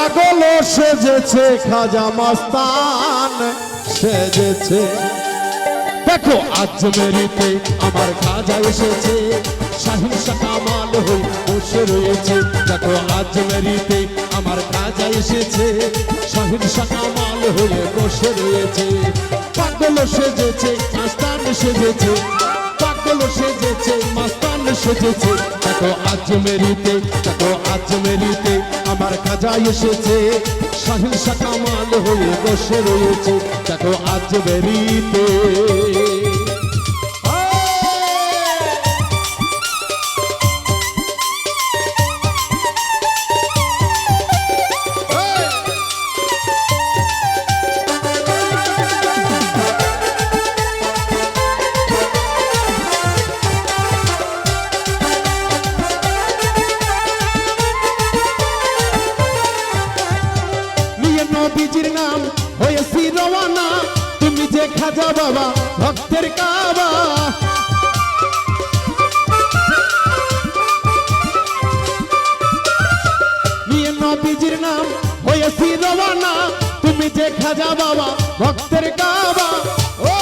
পাগল সেজেছে খাজা মাস্তান, সেজেছে। দেখো, আজ মেরিতে আমার খাজা এসেছে। শাহিন কামাল হই বসে রয়েছে। দেখো, আজ মেরিতে আমার খাজা এসেছে। শাহিন কামাল হয়ে বসে রয়েছে। পাগল সেজেছে, মাস্তান সেজেছে। পাগল সেজেছে, মাস্তান সেজেছে। দেখো, আজ মেরিতে, দেখো, আজ মেরিতে আমার কাজা এসেছে। শাহিন কামাল হয়ে বসে রয়েছে। দেখো আজ মেরিতে খাজা বাবা ভক্তের কাবা। নিয়ে নবীজির নাম হয়েছি রওয়ানা তুমি যে খাজা বাবা ভক্তের কাবা। ও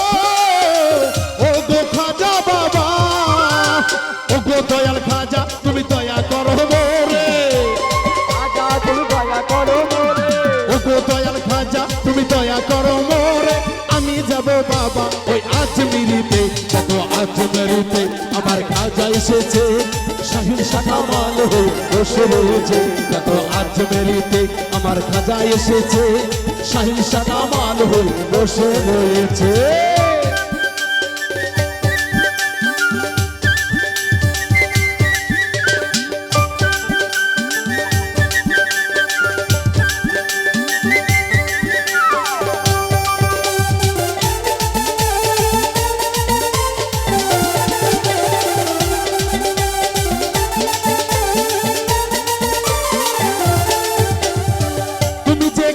ও গো খাজা বাবা। ও গো দয়াল খাজা তুমি দয়া করো রে আজা তুমি দয়া করো মোরে। ওগো দয়াল খাজা তুমি দয়া করো মোরে। বসে রয়েছে দেখো আজমিরিতে আমার খাজা এসেছে। শাহিন সাদা মাল হয়ে বসে রয়েছে।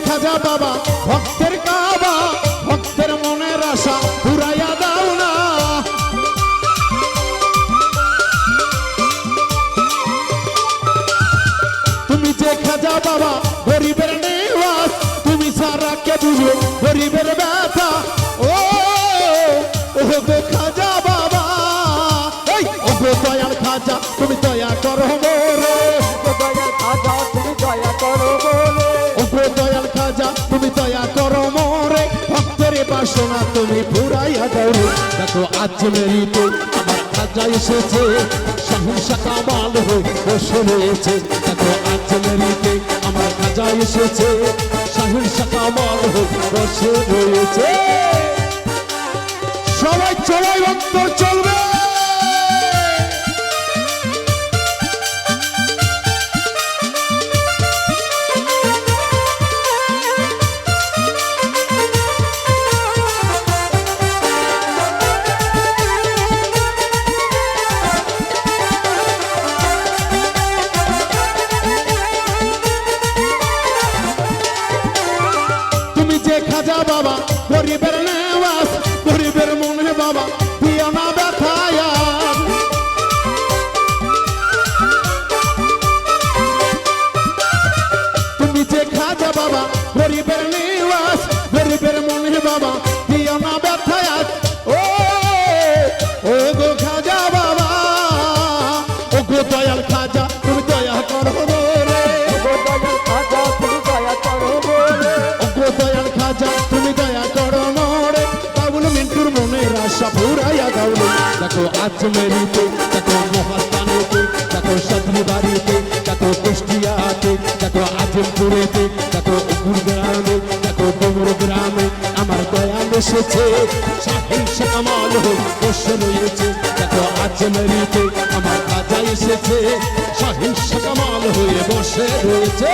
খাজা বাবা। ভক্তের কাবা, ভক্তের মনের আশা পুরাইয়া দাও না। তুমি যে খাজা বাবা, গরিবের নেওয়াজ তুমি সারা কে বুঝো গরিবের ব্যথা? ও ও খাজা বাবা। এই ও দয়াল খাজা, তুমি দয়া করো তুমি পুরাইয়া দাও। দেখো, আজ মেরিতে আমার খাজা এসেছে। সহিংসা কামাল হয়ে বসে দেখো, আজ মেরিতে আমার এসেছে। হয়ে সবাই চলাই অন্তর চলবে। গরিবের নেওয়াজ গরিবের মনে বাবা দিও না ব্যথায়া তুমি যে খাজা বাবা গরিবের নেওয়াজ গরিবের মনে বাবা দিও না ব্যথায়া দাওলে দেখো আজ মেরিতে দেখো মহাস্থানেতে দেখো সাতরি বাড়িতে দেখো কুষ্টিয়াতে দেখো আজিমপুরেতে দেখো উকুর গ্রামে দেখো ডুমুর গ্রামে আমার দয়াল এসেছে শাহিন কামাল হয়ে বসে রয়েছে দেখো আজ মেরিতে আমার খাজা এসেছে। শাহিন কামাল হয়ে বসে রয়েছে।